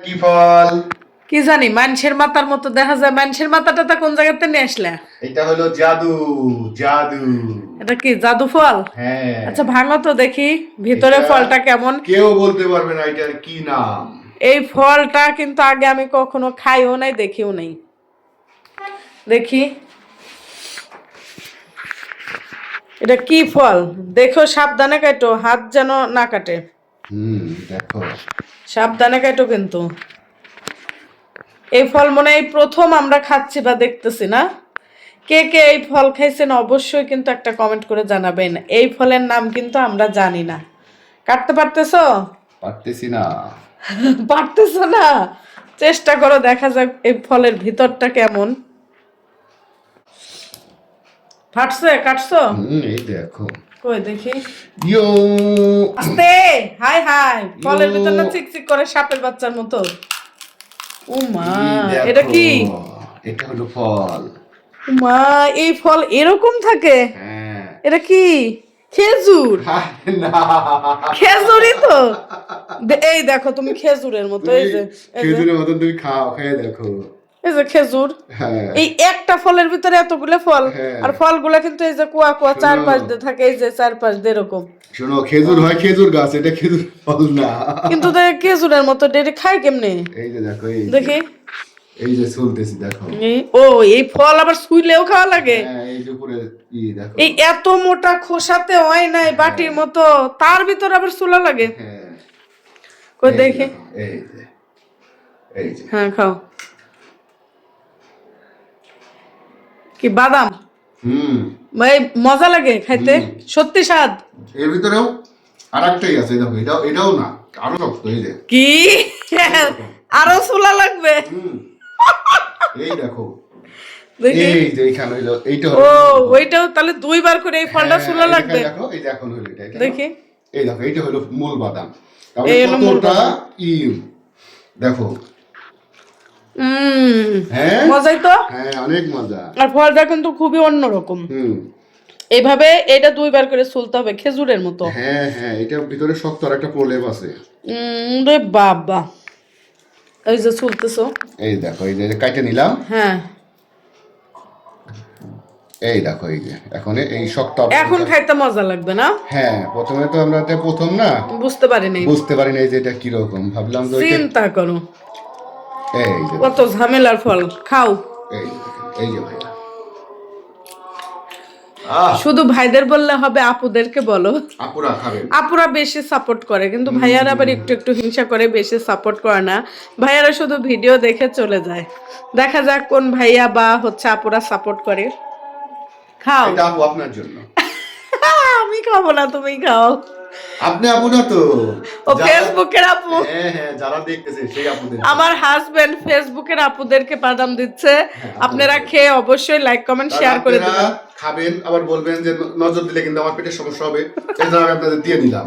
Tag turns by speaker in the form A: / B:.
A: কি ফল?
B: কি জানি মানুষের মাথার মতো দেখা যায়। মানুষের মাথাটা তা কোন জায়গাতে নিয়ে আসলে?
A: এটা হলো জাদু জাদু।
B: এটা কি জাদু ফল?
A: হ্যাঁ।
B: আচ্ছা ভাঙো তো দেখি ভিতরে ফলটা কেমন?
A: কেউ বলতে পারবে না এটার কি নাম।
B: এই ফলটা কিন্তু আগে আমি কখনো খাইও নাই দেখিও নাই। দেখি। এটা কি ফল? দেখো সাবধানে কাটো হাত যেন না কাটে।
A: হুম দেখো।
B: সাবধানে কাটো কিন্তু। এই ফল মনে এই প্রথম আমরা খাচ্ছি বা দেখতেছি না? কে কে এই ফল খাইছেন অবশ্যই কিন্তু একটা কমেন্ট করে জানাবেন। এই ফলের নাম কিন্তু আমরা জানি না। কাটতে পারতেছো?
A: পারতেছি না।
B: পারতেছো না? চেষ্টা করো দেখা যাক এই ফলের ভিতরটা কেমন। ফাটছে কাটছো?
A: এই দেখো।
B: কই দেখি।
A: ইয়ো।
B: আস্তে! হাই হাই। ফলের ভিতর না চিকচিক করে সাপের বাচ্চার মতো। ও মা
A: এই দেখো।
B: এটা কি?
A: এটা হলো ফল।
B: ও মা এই ফল এরকম থাকে?
A: হ্যাঁ।
B: এটা কি? খেজুর? খেজুরই তো। এই দেখো তুমি খেজুরের মতো এই যে।
A: খেজুরের মতন তুমি খাও খেয়ে দেখো।
B: যে খেজুর
A: হ্যাঁ।
B: এই একটা ফলের ভিতরে এতগুলো ফল
A: হ্যাঁ।
B: আর ফলগুলা কিন্তু এই যে কুয়া কুয়া চারপাশ দিয়ে থাকে এই যে চারপাশ দিয়ে এরকম।
A: শোনো খেজুর হয় খেজুর গাছ এটা খেজুর ফল না।
B: কিন্তু খেজুরের মতো ডেটে খায় কেমনে?
A: এই যে দেখো এই
B: দেখি।
A: এই যে চলতেছি দেখো।
B: ও এই ফল আবার শুইলেও খাওয়া লাগে।
A: হ্যাঁ এই
B: এত মোটা খোসাতে হয় নাই বাটির মতো তার ভিতর আবার চুলা লাগে। কই দেখি।
A: এই যে।
B: হ্যাঁ খাও। কি বাদাম?
A: হুম।
B: ভাই মজা লাগে খাইতে? সত্যি স্বাদ।
A: এর ভিতরেও আর একটাই আছে দেখো এটাও এটাও না আরও শক্ত এই যে
B: কি? আরও চুলা লাগবে।
A: হুম। এই দেখো।
B: দেখি।
A: এই যে এইখানে হইল এইটা
B: ও ওইটাও তাহলে দুইবার করে এই ফলটা
A: হ্যাঁ,
B: লাগবে।
A: দেখো, এই এখন হলো এটা
B: দেখি।
A: এই দেখো এইটা হলো মূল বাদাম। তাহলে কতটা ই দেখো হ্যাঁ
B: মজাই তো?
A: হ্যাঁ অনেক মজা।
B: আর ফলটা কিন্তু খুবই অন্যরকম।
A: হুম।
B: এইভাবে এটা দুইবার করে চলতে হবে খেজুরের মতো।
A: হ্যাঁ হ্যাঁ এটার ভিতরে শক্ত আর একটা প্রলেপ আছে।
B: রে বাবা। এই যে চলতেছো
A: এই দেখো এই যে কাইটে নিলাম।
B: হ্যাঁ।
A: এই দেখো এই যে এখন এই শক্ত
B: এখন খাইতে মজা লাগবে না?
A: হ্যাঁ প্রথমে তো আমরা এটা প্রথম না?
B: বুঝতে পারিনি
A: বুঝতে পারি না যে এটা কীরকম। ভাবলাম
B: চিন্তা করো। কত ঝামেলার ফল খাও।
A: এই যে ভাইয়া।
B: শুধু ভাইদের বললে হবে আপুদেরকে বলো।
A: আপুরা
B: বেশি সাপোর্ট করে কিন্তু ভাইয়ারা আবার একটু একটু হিংসা করে বেশি সাপোর্ট করে না। ভাইয়ারা শুধু ভিডিও দেখে চলে যায়। দেখা যাক কোন ভাইয়া বা হচ্ছে আপুরা সাপোর্ট করে। খাও।
A: এটা আপনার জন্য।
B: আমি খাব না তুমি খাও।
A: আপনি আপু না তো?
B: ও ফেসবুকের আপু।
A: হ্যাঁ হ্যাঁ যারা দেখতেছে সেই আপুদের
B: আমার হাজবেন্ড ফেসবুকের আপুদেরকে বাদাম দিচ্ছে। আপনারা খেয়ে অবশ্যই লাইক কমেন্ট শেয়ার করে দিবেন।
A: খাবেন আবার বলবেন যে নজর দিলে কিন্তু আমার পেটের সমস্যা হবে। সেটা আমি আপনাদের দিয়ে দিলাম।